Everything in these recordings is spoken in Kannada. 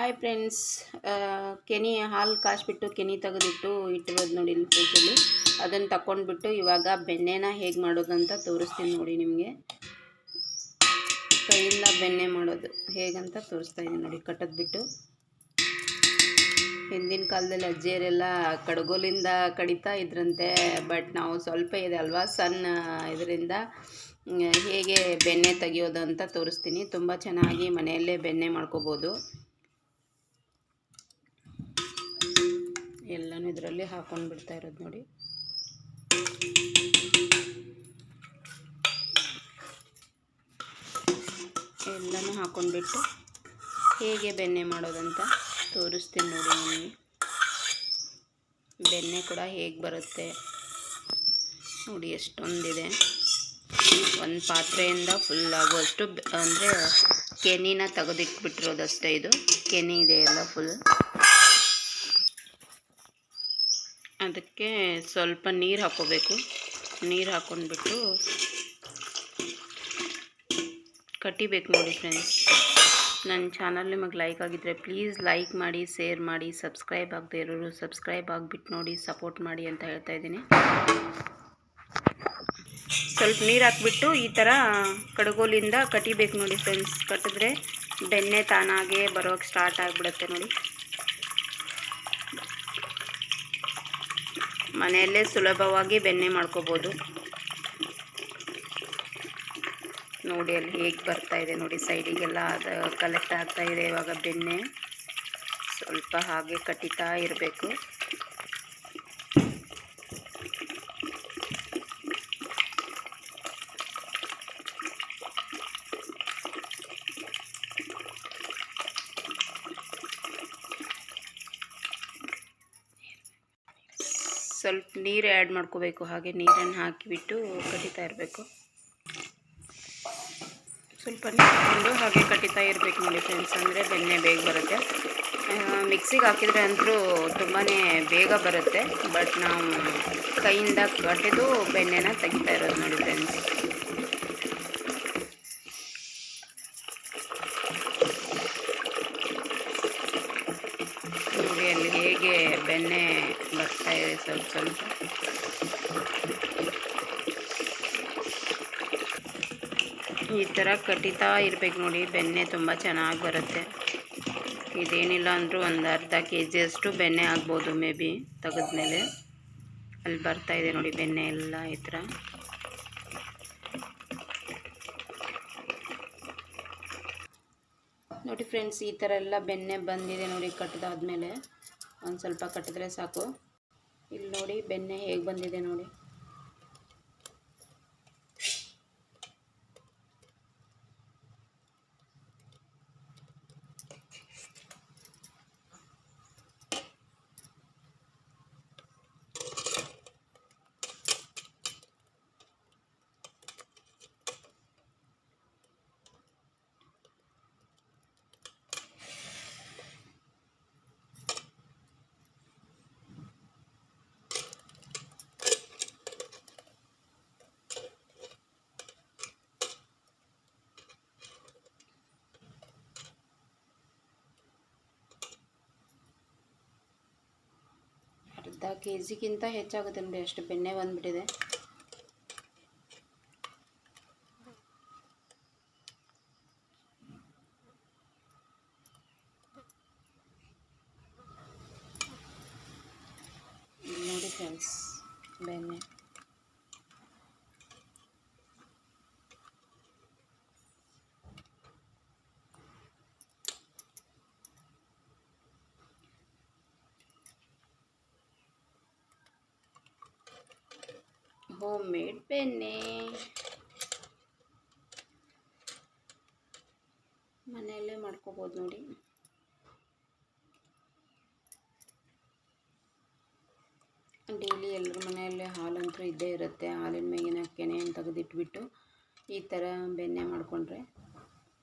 ಹಾಯ್ ಫ್ರೆಂಡ್ಸ್ ಕೆನಿ ಹಾಲು ಕಾಯಿಸ್ಬಿಟ್ಟು ಕೆನಿ ತೆಗೆದಿಟ್ಟು ಇಟ್ಟಿರೋದು ನೋಡಿ ಇಲ್ಲಿ ಫ್ರಿಜ್ಜಲ್ಲಿ ಅದನ್ನು ತಗೊಂಡ್ಬಿಟ್ಟು ಇವಾಗ ಬೆಣ್ಣೆನ ಹೇಗೆ ಮಾಡೋದು ಅಂತ ತೋರಿಸ್ತೀನಿ ನೋಡಿ ನಿಮಗೆ. ಕೈಯಿಂದ ಬೆಣ್ಣೆ ಮಾಡೋದು ಹೇಗಂತ ತೋರಿಸ್ತಾ ಇದ್ದೀನಿ ನೋಡಿ ಕಟ್ಟದ್ಬಿಟ್ಟು ಹಿಂದಿನ ಕಾಲದಲ್ಲಿ ಅಜ್ಜಿಯರೆಲ್ಲ ಕಡಗೋಲಿಂದ ಕಡಿತಾ ಇದ್ರಂತೆ ಬಟ್ ನಾವು ಸ್ವಲ್ಪ ಇದೆ ಅಲ್ವಾ, ಸಣ್ಣ ಇದರಿಂದ ಹೇಗೆ ಬೆಣ್ಣೆ ತೆಗಿಯೋದು ಅಂತ ತೋರಿಸ್ತೀನಿ. ತುಂಬ ಚೆನ್ನಾಗಿ ಮನೆಯಲ್ಲೇ ಬೆಣ್ಣೆ ಮಾಡ್ಕೋಬೋದು. ಎಲ್ಲನೂ ಇದರಲ್ಲಿ ಹಾಕೊಂಡು ಬಿಡ್ತಾ ಇರೋದು ನೋಡಿ. ಎಲ್ಲನೂ ಹಾಕೊಂಡ್ಬಿಟ್ಟು ಹೇಗೆ ಬೆಣ್ಣೆ ಮಾಡೋದಂತ ತೋರಿಸ್ತೀನಿ ನೋಡಿ ನಿಮಗೆ. ಬೆಣ್ಣೆ ಕೂಡ ಹೇಗೆ ಬರುತ್ತೆ ನೋಡಿ ಎಷ್ಟೊಂದಿದೆ. ಒಂದು ಪಾತ್ರೆಯಿಂದ ಫುಲ್ ಆಗುವಷ್ಟು ಅಂದರೆ ಕೆನಿನ ತೆಗೆದಿಟ್ಬಿಟ್ಟಿರೋದಷ್ಟೇ ಇದು. ಕೆನಿ ಇದೆ ಎಲ್ಲ ಫುಲ್ ಅದಕ್ಕೆ ಸ್ವಲ್ಪ ನೀರು ಹಾಕೋಬೇಕು. ನೀರು ಹಾಕ್ಕೊಂಡ್ಬಿಟ್ಟು ಕಟ್ಟಿಬೇಕು ನೋಡಿ ಫ್ರೆಂಡ್ಸ್. ನನ್ನ ಚಾನಲ್ ನಿಮಗೆ ಲೈಕ್ ಆಗಿದ್ದರೆ ಪ್ಲೀಸ್ ಲೈಕ್ ಮಾಡಿ, ಶೇರ್ ಮಾಡಿ, ಸಬ್ಸ್ಕ್ರೈಬ್ ಆಗದೆ ಇರೋರು ಸಬ್ಸ್ಕ್ರೈಬ್ ಆಗಿಬಿಟ್ಟು ನೋಡಿ, ಸಪೋರ್ಟ್ ಮಾಡಿ ಅಂತ ಹೇಳ್ತಾ ಇದ್ದೀನಿ. ಸ್ವಲ್ಪ ನೀರು ಹಾಕ್ಬಿಟ್ಟು ಈ ಥರ ಕಡಗೋಲಿಂದ ಕಟ್ಟಿಬೇಕು ನೋಡಿ ಫ್ರೆಂಡ್ಸ್. ಕಟ್ಟಿದ್ರೆ ಬೆಣ್ಣೆ ತಾನಾಗೆ ಬರೋಕ್ಕೆ ಸ್ಟಾರ್ಟ್ ಆಗಿಬಿಡುತ್ತೆ ನೋಡಿ. ಮನೆಯಲ್ಲೇ ಸುಲಭವಾಗಿ ಬೆಣ್ಣೆ ಮಾಡ್ಕೋಬೋದು. ನೋಡಿ ಅಲ್ಲಿ ಹೇಗೆ ಬರ್ತಾ ಇದೆ ನೋಡಿ, ಸೈಡಿಗೆಲ್ಲ ಅದು ಕಲೆಕ್ಟ್ ಆಗ್ತಾ ಇದೆ ಇವಾಗ ಬೆಣ್ಣೆ. ಸ್ವಲ್ಪ ಹಾಗೆ ಕಟ್ಟಿತಾ ಇರಬೇಕು. ಸ್ವಲ್ಪ ನೀರು ಆ್ಯಡ್ ಮಾಡ್ಕೋಬೇಕು. ಹಾಗೆ ನೀರನ್ನು ಹಾಕಿಬಿಟ್ಟು ಕಟ್ಟಿತಾ ಇರಬೇಕು. ಸ್ವಲ್ಪ ನೀರು ಹಾಗೆ ಕಟ್ಟಿತಾ ಇರಬೇಕು ನೋಡಿ ಫ್ರೆಂಡ್ಸ್ ಅಂದರೆ ಬೆಣ್ಣೆ ಬೇಗ ಬರುತ್ತೆ. ಮಿಕ್ಸಿಗೆ ಹಾಕಿದರೆ ಅಂತೂ ತುಂಬಾ ಬೇಗ ಬರುತ್ತೆ. ಬಟ್ ನಾವು ಕೈಯಿಂದ ಕಟ್ಟಿದು ಬೆಣ್ಣೆನ ತೆಗಿತಾ ಇರೋದು ನೋಡಿ ಫ್ರೆಂಡ್ಸ್ ಹೇಗೆ ಬೆಣ್ಣೆ ಬರ್ತಾ ಇದೆ ಸ್ವಲ್ಪ ಸ್ವಲ್ಪ? ಈ ಥರ ಕಟಿತಾ ಇರಬೇಕು ನೋಡಿ, ಬೆಣ್ಣೆ ತುಂಬ ಚೆನ್ನಾಗಿ ಬರುತ್ತೆ. ಇದೇನಿಲ್ಲ ಅಂದರೂ ಒಂದು ಅರ್ಧ ಕೆ ಜಿಯಷ್ಟು ಬೆಣ್ಣೆ ಆಗ್ಬೋದು ಮೇ ಬಿ ತೆಗೆದ್ಮೇಲೆ. ಅಲ್ಲಿ ಬರ್ತಾ ಇದೆ ನೋಡಿ ಬೆಣ್ಣೆ ಎಲ್ಲ ಈ ಥರ. ನೋಡಿ ಫ್ರೆಂಡ್ಸ್, ಈ ಥರ ಎಲ್ಲ ಬೆಣ್ಣೆ ಬಂದಿದೆ ನೋಡಿ ಕಟ್ಟಿದಾದ್ಮೇಲೆ ಒಂದು ಸ್ವಲ್ಪ ಕಟ್ಟಿದ್ರೆ ಸಾಕು. ಇಲ್ಲಿ ನೋಡಿ ಬೆಣ್ಣೆ ಹೇಗೆ ಬಂದಿದೆ ನೋಡಿ. ಅರ್ಧ ಕೆ ಜಿಗಿಂತ ಹೆಚ್ಚಾಗುತ್ತೆ ನೋಡಿ ಅಷ್ಟು ಬೆಣ್ಣೆ ಬಂದುಬಿಟ್ಟಿದೆ. ನೋಡಿ ಫ್ರೆಂಡ್ಸ್ ಬೆಣ್ಣೆ. ಹೋಮ್ ಮೇಡ್ ಬೆಣ್ಣೆ ಮನೆಯಲ್ಲೇ ಮಾಡ್ಕೋಬೋದು ನೋಡಿ. ಡೈಲಿ ಎಲ್ಲರ ಮನೆಯಲ್ಲೇ ಹಾಲಂತೂ ಇದ್ದೇ ಇರುತ್ತೆ. ಹಾಲಿನ ಮೇಗಿನ ಕೆನೆಯನ್ನು ತೆಗೆದಿಟ್ಬಿಟ್ಟು ಈ ಥರ ಬೆಣ್ಣೆ ಮಾಡಿಕೊಂಡ್ರೆ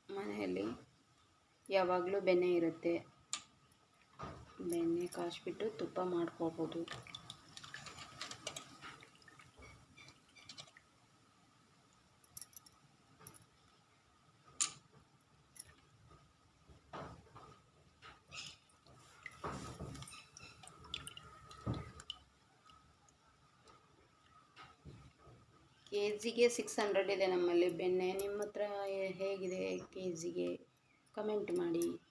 ಮನೆಯಲ್ಲಿ ಯಾವಾಗಲೂ ಬೆಣ್ಣೆ ಇರುತ್ತೆ. ಬೆಣ್ಣೆ ಕಾಯಿಸ್ಬಿಟ್ಟು ತುಪ್ಪ ಮಾಡ್ಕೋಬೋದು. ಕೆ ಜಿಗೆ ಸಿಕ್ಸ್ ಹಂಡ್ರೆಡ್ ಇದೆ ನಮ್ಮಲ್ಲಿ. ಬೆಣ್ಣೆ ನಿಮ್ಮ ಹತ್ರ ಹೇಗಿದೆ? ಕೆ ಜಿಗೆ ಕಮೆಂಟ್ ಮಾಡಿ.